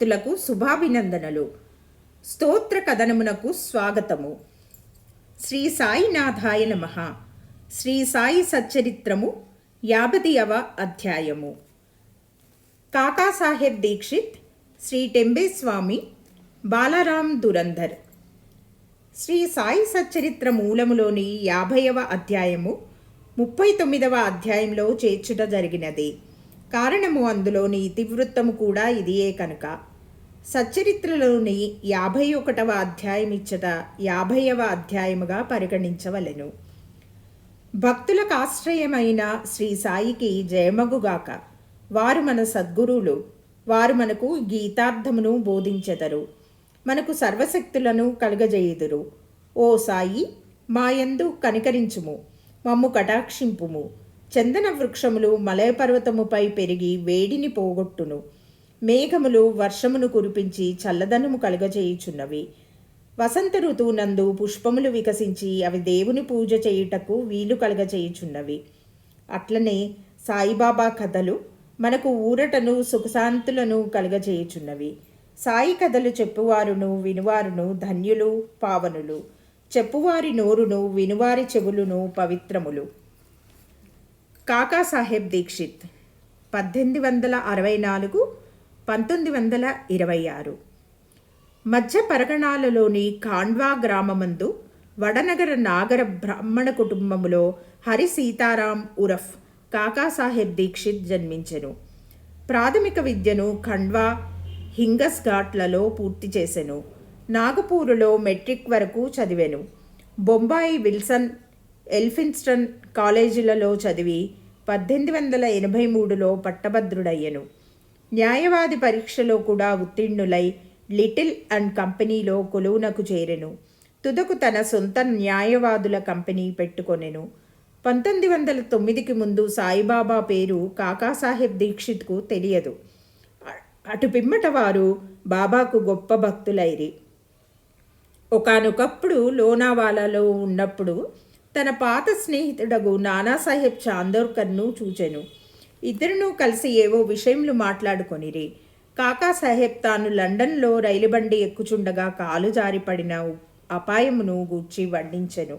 భక్తులకు శుభాభినందనలు. స్తోత్ర కథనమునకు స్వాగతము. శ్రీ సాయినాథాయ నమ. శ్రీ సాయి సచ్చరిత్రము యాభదియవ అధ్యాయము. కాకాసాహెబ్ దీక్షిత్ శ్రీ టెంబేస్వామి బాలరాం దురంధర్. శ్రీ సాయి సచ్చరిత్ర మూలములోని యాభైవ అధ్యాయము ముప్పై తొమ్మిదవ అధ్యాయంలో చేర్చుట జరిగినది. కారణము అందులోని ఇతివృత్తము కూడా ఇదియే కనుక. సచ్చరిత్రలోని యాభై ఒకటవ అధ్యాయం ఇచ్చట యాభైవ అధ్యాయముగా పరిగణించవలెను. భక్తులకు ఆశ్రయమైన శ్రీ సాయికి జయమగుగాక. వారు మన సద్గురువులు. వారు మనకు గీతార్థమును బోధించెదరు. మనకు సర్వశక్తులను కలుగజేయుదురు. ఓ సాయి మాయందు కనికరించుము. మమ్ము కటాక్షింపుము. చందన వృక్షములు మలయపర్వతముపై పెరిగి వేడిని పోగొట్టును. మేఘములు వర్షమును కురిపించి చల్లదనము కలుగజేయుచున్నవి. వసంత ఋతువునందు పుష్పములు వికసించి అవి దేవుని పూజ చేయుటకు వీలు కలగజేయుచున్నవి. అట్లనే సాయిబాబా కథలు మనకు ఊరటను సుఖశాంతులను కలగజేయుచున్నవి. సాయి కథలు చెప్పువారును వినువారును ధన్యులు పావనులు. చెప్పువారి నోరును వినువారి చెవులును పవిత్రములు. కాకాసాహెబ్ దీక్షిత్ పద్దెనిమిది వందల అరవై నాలుగు పంతొమ్మిది వందల ఇరవై ఆరు. మధ్య పరగణాలలోని ఖాండ్వా గ్రామమందు వడనగర నాగర బ్రాహ్మణ కుటుంబములో హరి సీతారాం ఉరఫ్ కాకాసాహెబ్ దీక్షిత్ జన్మించెను. ప్రాథమిక విద్యను ఖండ్వా హింగస్ ఘాట్లలో పూర్తి చేసెను. నాగపూరులో మెట్రిక్ వరకు చదివెను. బొంబాయి విల్సన్ ఎల్ఫిన్స్టన్ కాలేజీలలో చదివి పద్దెనిమిది వందల ఎనభై మూడులో పట్టభద్రుడయ్యను. న్యాయవాది పరీక్షలో కూడా ఉత్తీర్ణులై లిటిల్ అండ్ కంపెనీలో కొలువునకు చేరెను. తుదకు తన సొంత న్యాయవాదుల కంపెనీ పెట్టుకొనెను. పంతొమ్మిది వందల తొమ్మిదికి ముందు సాయిబాబా పేరు కాకాసాహెబ్ దీక్షిత్కు తెలియదు. అటు పిమ్మట వారు బాబాకు గొప్ప భక్తులైరి. ఒకనొకప్పుడు లోనావాలాలో ఉన్నప్పుడు తన పాత స్నేహితుడగు నానాసాహెబ్ చాందోర్కర్ను చూచెను. ఇద్దరునూ కలిసి ఏవో విషయములు మాట్లాడుకొనిరి. కాకాసాహెబ్ తాను లండన్లో రైలు బండి ఎక్కుచుండగా కాలు జారిపడిన అపాయమును గూర్చి వర్ణించెను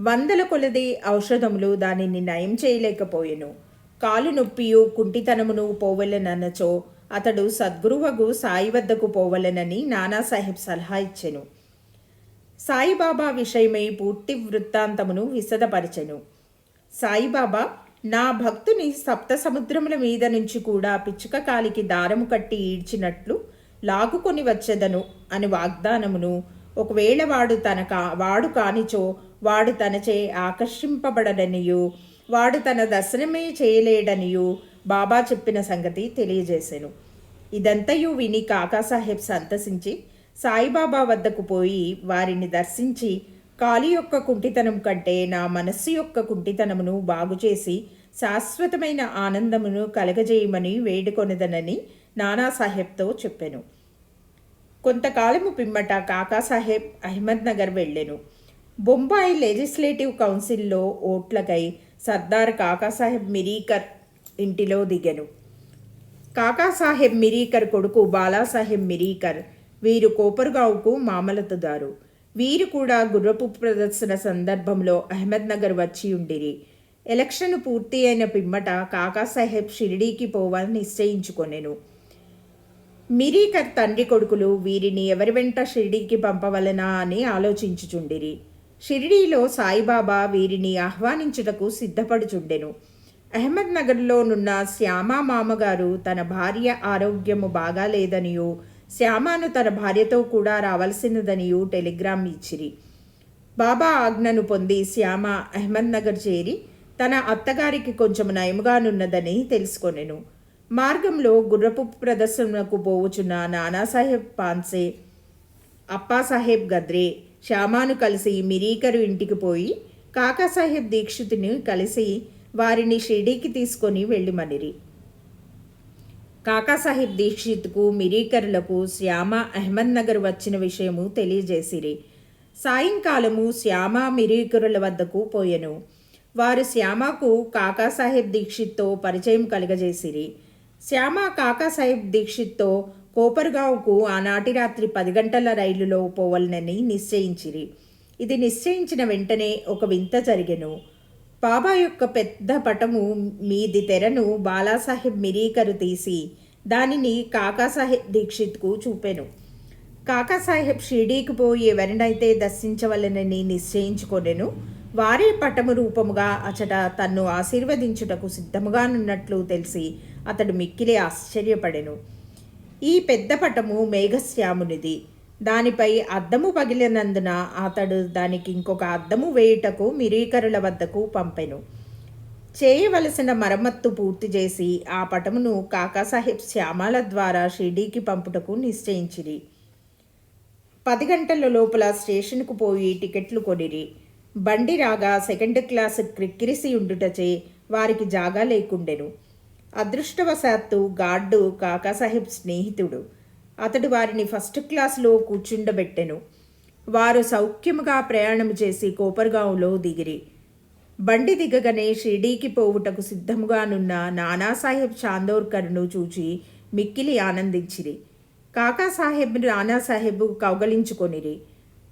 వందల కొలది ఔషధములు దానిని నయం చేయలేకపోయెను. కాలు నొప్పియు కుంటితనమును పోవలెనన్నచో అతడు సద్గురువగు సాయి వద్దకు పోవలెనని నానాసాహెబ్ సలహా ఇచ్చెను. సాయిబాబా విషయమై పూర్తి వృత్తాంతమును విశదపరిచెను సాయిబాబా నా భక్తుని సప్త సముద్రముల మీద నుంచి కూడా పిచ్చుక కాలికి దారము కట్టి ఈడ్చినట్లు లాగుకొని వచ్చెదను అని వాగ్దానమును. ఒకవేళ వాడు తన కా వాడు కానిచో వాడు తనచే ఆకర్షింపబడడనియు వాడు తన దర్శనమే చేయలేడనియు బాబా చెప్పిన సంగతి తెలియజేశాను ఇదంతయు విని కాకాసాహెబ్ సంతసించి సాయిబాబా వద్దకు పోయి వారిని దర్శించి కాలి యొక్క కుంటితనం కంటే నా మనస్సు యొక్క కుంటితనమును బాగుచేసి శాశ్వతమైన ఆనందమును కలగజేయమని వేడుకొనదనని నానాసాహెబ్తో చెప్పాను. కొంతకాలము పిమ్మట కాకాసాహెబ్ అహ్మద్ నగర్ వెళ్ళాను. బొంబాయి లెజిస్లేటివ్ కౌన్సిల్లో ఓట్లకై సర్దార్ కాకాసాహెబ్ మిరీకర్ ఇంటిలో దిగాను. కాకాసాహెబ్ మిరీకర్ కొడుకు బాలాసాహెబ్ మిరీకర్ వీరు కోపర్గావుకు మామలతుదారు. వీరు కూడా గుర్రపు ప్రదర్శన సందర్భంలో అహ్మద్నగర్ వచ్చి ఉండిరి. ఎలక్షన్ పూర్తి అయిన పిమ్మట కాకాసాహెబ్ షిరిడీకి పోవాలని నిశ్చయించుకొనెను. మిరీకర్ తండ్రి కొడుకులు వీరిని ఎవరి వెంట షిరిడీకి పంపవలనా అని ఆలోచించుచుండిరి. షిరిడీలో సాయిబాబా వీరిని ఆహ్వానించుటకు సిద్ధపడుచుండెను. అహ్మద్నగర్లోనున్న శ్యామా మామగారు తన భార్య ఆరోగ్యము బాగాలేదనియో శ్యామాను తన భార్యతో కూడా రావాల్సినదనియు టెలిగ్రామ్ ఇచ్చిరి. బాబా ఆజ్ఞను పొంది శ్యామ అహ్మద్నగర్ చేరి తన అత్తగారికి కొంచెం నయముగానున్నదని తెలుసుకొనెను. మార్గంలో గుర్రపు ప్రదర్శనకు పోవుచున్న నానాసాహెబ్ పాన్సే అప్పాసాహెబ్ గద్రే శ్యామాను కలిసి మిరీకరు ఇంటికి పోయి కాకాసాహెబ్ దీక్షితుని కలిసి వారిని షిర్డీకి తీసుకొని వెళ్ళిమనిరి. కాకాసాహెబ్ దీక్షిత్కు మిరీకరులకు శ్యామ అహ్మద్ నగర్ వచ్చిన విషయము తెలియజేసిరి. సాయంకాలము శ్యామ మిరీకరుల వద్దకు పోయెను. వారు శ్యామకు కాకాసాహెబ్ దీక్షిత్తో పరిచయం కలుగజేసిరి. శ్యామ కాకాసాహెబ్ దీక్షిత్తో కోపర్గావ్కు ఆనాటి రాత్రి పది గంటల రైలులో పోవలనని నిశ్చయించిరి. ఇది నిశ్చయించిన వెంటనే ఒక వింత జరిగెను. బాబా యొక్క పెద్ద పటము మీది తెరను బాలాసాహెబ్ మిరీకరు తీసి దానిని కాకాసాహెబ్ దీక్షిత్కు చూపెను. కాకాసాహెబ్ షిర్డీకి పోయి ఎవరినైతే దర్శించవలనని నిశ్చయించుకొనెను వారే పటము రూపముగా అచట తన్ను ఆశీర్వదించుటకు సిద్ధముగానున్నట్లు తెలిసి అతడు మిక్కిలి ఆశ్చర్యపడెను. ఈ పెద్ద పటము మేఘశ్యామునిది. దానిపై అద్దము పగిలినందున అతడు దానికి ఇంకొక అద్దము వేయుటకు మిరీకరుల వద్దకు పంపెను. చేయవలసిన మరమ్మత్తు పూర్తి చేసి ఆ పటమును కాకాసాహెబ్ శ్యామాల ద్వారా షిర్డీకి పంపుటకు నిశ్చయించిరి. పది గంటల లోపల స్టేషన్కు పోయి టికెట్లు కొనిరి. బండి రాగా సెకండ్ క్లాస్ క్రిక్కిరిసి ఉండుటచే వారికి జాగా లేకుండెను. అదృష్టవశాత్తు గార్డు కాకాసాహెబ్ స్నేహితుడు. అతడు వారిని ఫస్ట్ క్లాస్లో కూర్చుండబెట్టెను. వారు సౌఖ్యముగా ప్రయాణం చేసి కోపర్గాంలో దిగిరి. బండి దిగగానే షిర్డీకి పోవుటకు సిద్ధముగానున్న నానాసాహెబ్ చాందోర్కర్ను చూచి మిక్కిలి ఆనందించిరి. కాకాసాహెబ్ నానాసాహెబ్ కౌగలించుకొనిరి.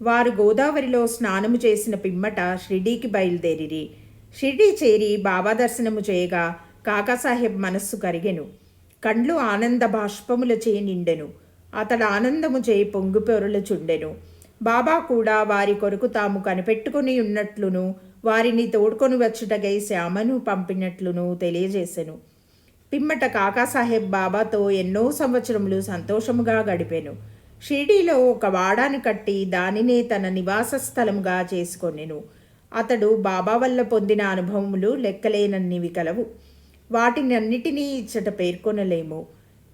వారు గోదావరిలో స్నానము చేసిన పిమ్మట షిర్డీకి బయలుదేరిరి. షిర్డీ చేరి బాబా దర్శనము చేయగా కాకాసాహెబ్ మనస్సు కరిగెను. కండ్లు ఆనంద బాష్పములచే నిండెను. అతడు ఆనందము చే పొంగి పొరులుచుండెను. బాబా కూడా వారి కొరకు తాము కనిపెట్టుకుని ఉన్నట్లును వారిని తోడుకొని వచ్చుటకై శ్యామను పంపినట్లును తెలియజేశాను పిమ్మట కాకాసాహెబ్ బాబాతో ఎన్నో సంవత్సరములు సంతోషముగా గడిపాను. షిర్డీలో ఒక వాడాను కట్టి దానినే తన నివాస స్థలముగా చేసుకొనెను అతడు బాబా వల్ల పొందిన అనుభవములు లెక్కలేనన్నివి కలవు. వాటినన్నిటినీ ఇచ్చట పేర్కొనలేము.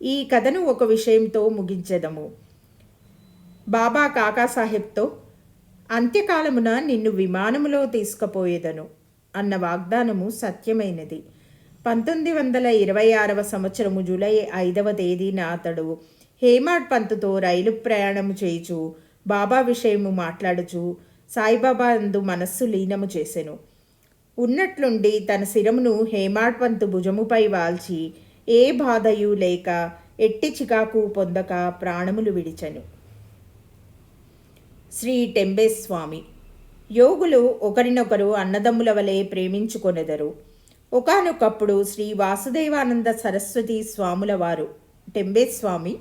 ఈ కథను ఒక విషయంతో ముగించెదము. బాబా కాకాసాహెబ్తో అంత్యకాలమున నిన్ను విమానములో తీసుకుపోయేదను అన్న వాగ్దానము సత్యమైనది. పంతొమ్మిది వందల ఇరవై ఆరవ సంవత్సరము జూలై ఐదవ తేదీన అతడు హేమాడ్ పంతుతో రైలు ప్రయాణము చేయుచు బాబా విషయము మాట్లాడుచు సాయిబాబా అందు మనస్సు లీనము చేసెను. ఉన్నట్లుండి తన శిరమును హేమాడ్ పంతు భుజముపై వాల్చి ఏ బాధయు లేక ఎట్టి చికాకు పొందక ప్రాణములు విడిచను. శ్రీ టెంబేస్వామి యోగులు ఒకరినొకరు అన్నదమ్ముల వలె ప్రేమించుకొనెదరు. ఒకనొకప్పుడు శ్రీ వాసుదేవానంద సరస్వతి స్వాముల వారు టెంబేస్వామి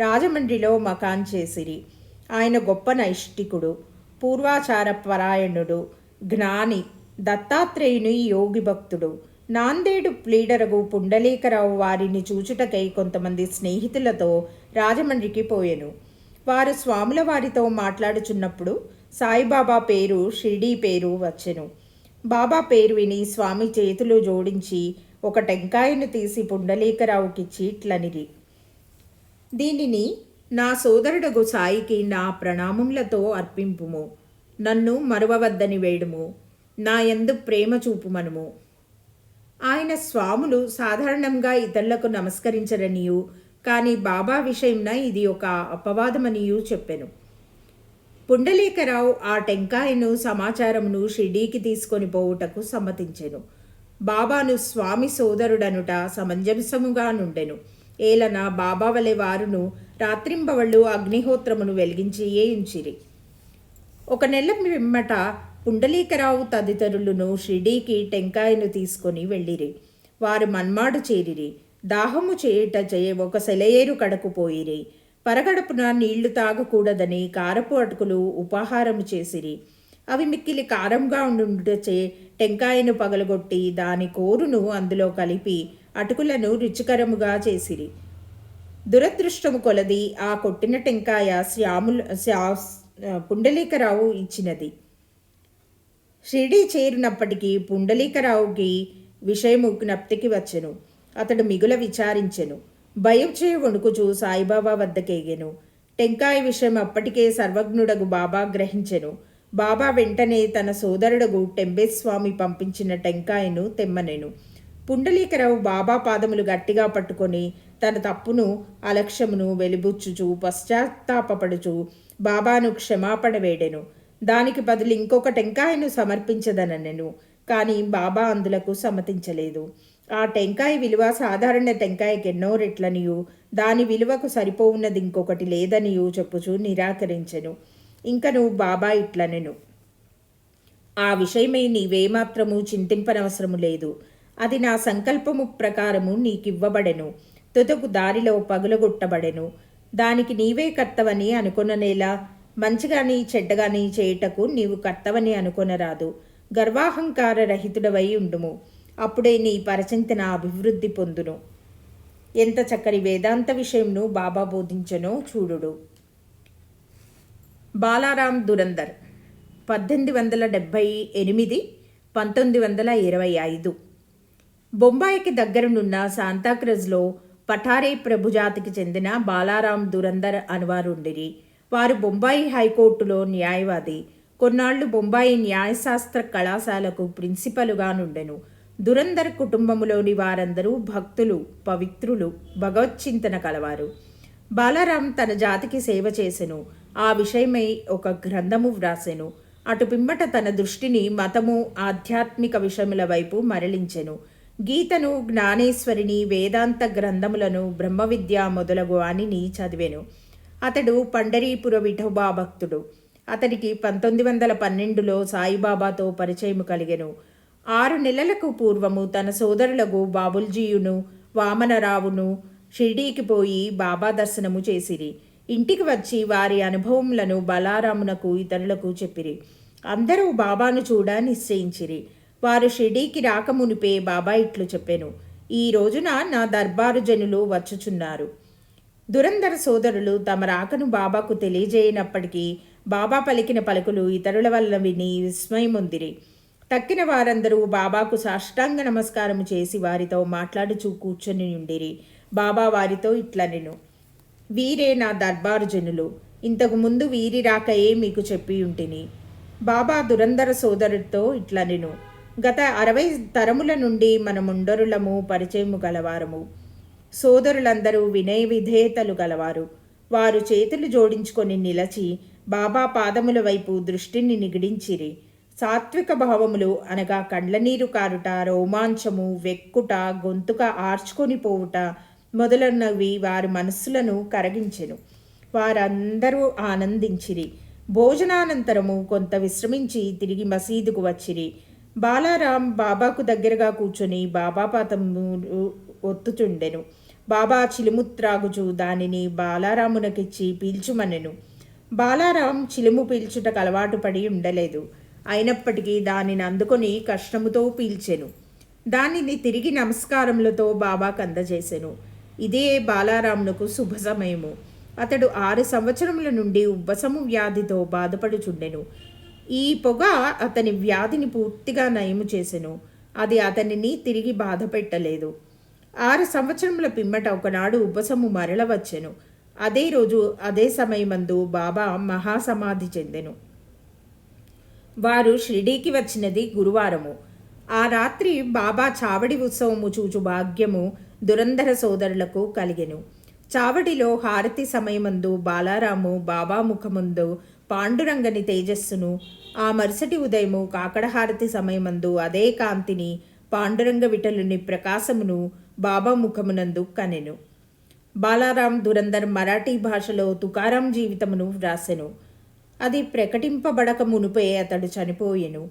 రాజమండ్రిలో మకాన్ చేసిరి. ఆయన గొప్ప నైష్టికుడు పూర్వాచార పరాయణుడు జ్ఞాని దత్తాత్రేయుని యోగి భక్తుడు. నాందేడు ప్లీడరగు పుండలీకరావు వారిని చూచుటకై కొంతమంది స్నేహితులతో రాజమండ్రికి పోయెను. వారు స్వాముల వారితో మాట్లాడుచున్నప్పుడు సాయిబాబా పేరు షిర్డీ పేరు వచ్చెను. బాబా పేరు విని స్వామి చేతులు జోడించి ఒక టెంకాయను తీసి పుండలీకరావుకిచ్చి ఇట్లనిరి. దీనిని నా సోదరుడగు సాయికి నా ప్రణామములతో అర్పింపుము. నన్ను మరువవద్దని వేడుము. నా యందు ప్రేమ చూపుమనుము. ఆయన స్వాములు సాధారణంగా ఇతరులకు నమస్కరించరనియు కానీ బాబా విషయంన ఇది ఒక అపవాదమనియు చెప్పెను. పుండలీకరావు ఆ టెంకాయను సమాచారమును షిడీకి తీసుకొని పోవుటకు సమ్మతించెను. బాబాను స్వామి సోదరుడనుట సమంజసముగా నుండెను. ఏలన బాబా వలె వారును రాత్రింబవళ్ళు అగ్నిహోత్రమును వెలిగించియే ఉంచిరి. ఒక నెల పిమ్మట పుండలీకరావు తదితరులను షిడీకి టెంకాయను తీసుకొని వెళ్ళిరి. వారు మన్మాడు చేరిరి. దాహము చేయుట చేయ ఒక సెలయేరు కడకు పోయిరి. పరగడుపున నీళ్ళు తాగకూడదని కారపు అటుకులు ఉపాహారము చేసిరి. అవి మిక్కిలి కారంగా ఉండుటచే టెంకాయను పగలగొట్టి దాని కోరును అందులో కలిపి అటుకులను రుచికరముగా చేసిరి. దురదృష్టము కొలది ఆ కొట్టిన టెంకాయ శ్యాముల శ్యా పుండలీకరావు ఇచ్చినది. షిరిడి చేరినప్పటికీ పుండలీకరావుకి విషయము జ్ఞప్తికి వచ్చెను. అతడు మిగుల విచారించెను. భయం చే వణుకుచూ సాయిబాబా వద్దకేగెను. టెంకాయ విషయం అప్పటికే సర్వజ్ఞుడగు బాబా గ్రహించెను. బాబా వెంటనే తన సోదరుడగు టెంబేస్వామి పంపించిన టెంకాయను తెమ్మనెను. పుండలీకరావు బాబా పాదములు గట్టిగా పట్టుకొని తన తప్పును అలక్ష్యమును వెలిబుచ్చుచు పశ్చాత్తాపపడుచు బాబాను క్షమాపణ వేడెను. దానికి బదులు ఇంకొక టెంకాయను సమర్పించదనను కానీ బాబా అందులకు సమ్మతించలేదు. ఆ టెంకాయ విలువ సాధారణ టెంకాయకి ఎన్నో రెట్లనియు. దాని విలువకు సరిపోవున్నది ఇంకొకటి లేదనియు చెప్పుచూ నిరాకరించెను. ఇంకను బాబా ఇట్లనెను. ఆ విషయమై నీవేమాత్రము చింతింపనవసరము లేదు. అది నా సంకల్పము ప్రకారము నీకివ్వబడెను. తుదకు దారిలో పగులగొట్టబడెను. దానికి నీవే కర్తవని అనుకున్ననేలా మంచిగాని చెడ్డగాని చేయుటకు నీవు కర్తవని అనుకొనరాదు. గర్వాహంకార రహితుడవై ఉండుము. అప్పుడే నీ పరచింతన అభివృద్ధి పొందును. ఎంత చక్కని వేదాంత విషయంను బాబా బోధించనో చూడుడు. బాలారాం దురందర్ పద్దెనిమిది వందల డెబ్భై ఎనిమిది పంతొమ్మిది వందల ఇరవై ఐదు. బొంబాయికి దగ్గరనున్న శాంతాక్రజ్లో పఠారే ప్రభుజాతికి చెందిన బాలారాం దురందర్ అనువారుండిరి. వారు బొంబాయి హైకోర్టులో న్యాయవాది. కొన్నాళ్ళు బొంబాయి న్యాయశాస్త్ర కళాశాలకు ప్రిన్సిపలుగా నుండెను. దురంధర్ కుటుంబములోని వారందరూ భక్తులు పవిత్రులు భగవచ్చింతన కలవారు. బాలారాం తన జాతికి సేవ చేసెను. ఆ విషయమై ఒక గ్రంథము వ్రాసెను. అటు పిమ్మట తన దృష్టిని మతము ఆధ్యాత్మిక విషయముల వైపు మరలించెను. గీతను జ్ఞానేశ్వరిని వేదాంత గ్రంథములను బ్రహ్మవిద్య మొదలగు అనిని చదివెను. అతడు పండరీపుర విఠోబా భక్తుడు. అతడికి పంతొమ్మిది వందల పన్నెండులో సాయిబాబాతో పరిచయం కలిగెను. ఆరు నెలలకు పూర్వము తన సోదరులకు బాబుల్జీయును వామనరావును షిర్డీకి పోయి బాబా దర్శనము చేసిరి. ఇంటికి వచ్చి వారి అనుభవములను బలారామునకు ఇతరులకు చెప్పిరి. అందరూ బాబాను చూడ నిశ్చయించిరి. వారు షిర్డీకి రాకమునిపే బాబా ఇట్లు చెప్పాను. ఈ రోజున నా దర్బారు జనులు వచ్చుచున్నారు. దురంధర సోదరులు తమ రాకను బాబాకు తెలియజేయనప్పటికీ బాబా పలికిన పలుకులు ఇతరుల వల్ల విని విస్మయముందిరి. తక్కిన వారందరూ బాబాకు సాష్టాంగ నమస్కారము చేసి వారితో మాట్లాడుచూ కూర్చొని ఉండిరి. బాబా వారితో ఇట్లనెను వీరే నా దర్బారు జనులు. ఇంతకు ముందు వీరి రాకయే మీకు చెప్పి ఉంటిని. బాబా దురంధర సోదరుడితో ఇట్లనెను గత అరవై తరముల నుండి మనముండరులము పరిచయము గలవారము. సోదరులందరూ వినయ విధేయతలు గలవారు. వారు చేతులు జోడించుకొని నిలచి బాబా పాదముల వైపు దృష్టిని నిగిడించిరి. సాత్విక భావములు అనగా కండ్లనీరు కారుట రోమాంచము వెక్కుట గొంతుక ఆర్చుకొని పోవుట మొదలైనవి వారి మనస్సులను కరగించెను. వారందరూ ఆనందించిరి. భోజనానంతరము కొంత విశ్రమించి తిరిగి మసీదుకు వచ్చిరి. బాలారాం బాబాకు దగ్గరగా కూర్చొని బాబా పాదములు ఒత్తుచుండెను. బాబా చిలుముత్రాగుచు దానిని బాలారామునకిచ్చి పీల్చుమనెను బాలారాం చిలుము పీల్చుటకు అలవాటు పడి ఉండలేదు. అయినప్పటికీ దానిని అందుకొని కష్టముతో పీల్చెను. దానిని తిరిగి నమస్కారములతో బాబాకు అందజేసెను ఇదే బాలారామునకు శుభ సమయము అతడు ఆరు సంవత్సరముల నుండి ఉబ్బసము వ్యాధితో బాధపడుచుండెను. ఈ పొగ అతని వ్యాధిని పూర్తిగా నయము చేసెను. అది అతనిని తిరిగి బాధ పెట్టలేదు ఆరు సంవత్సరముల పిమ్మట ఒకనాడు ఉపశము మరల వచ్చెను అదే రోజు అదే సమయమందు బాబా మహాసమాధి చెందెను. వారు షిరిడీకి వచ్చినది గురువారము. ఆ రాత్రి బాబా చావడి ఉత్సవము చూచు భాగ్యము దురంధర సోదరులకు కలిగెను. చావడిలో హారతి సమయమందు బాలారాము బాబా ముఖముందు పాండురంగని తేజస్సును ఆ మరుసటి ఉదయము కాకడహారతి సమయమందు అదే కాంతిని పాండురంగ విటలుని ప్రకాశమును బాబా ముఖమునందు కనెను. బాలారాం దురందర్ మరాఠీ భాషలో తుకారాం జీవితమును వ్రాసెను. అది ప్రకటింపబడక మునుపే అతడు చనిపోయెను.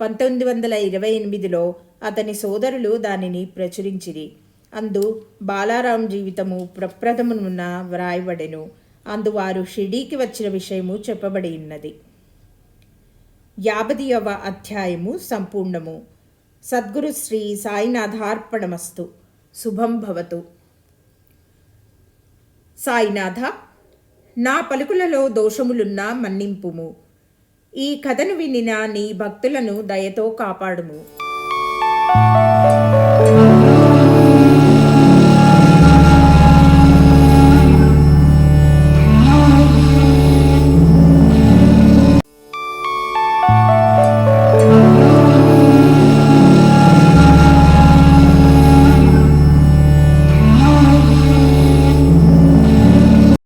పంతొమ్మిది వందల ఇరవై ఎనిమిదిలో అతని సోదరులు దానిని ప్రచురించిరి. అందు బాలారాం జీవితము ప్రప్రథమునున్న వ్రాయబడెను. అందువారు షిడీకి వచ్చిన విషయము చెప్పబడి ఉన్నది. యాభదియవ అధ్యాయము సంపూర్ణము. సద్గురు శ్రీ సాయినాథార్పణమస్తు. శుభం భవతు. సాయినాథ నా పలుకులలో దోషములున్నా మన్నింపుము. ఈ కథను వినిన నీ భక్తులను దయతో కాపాడుము.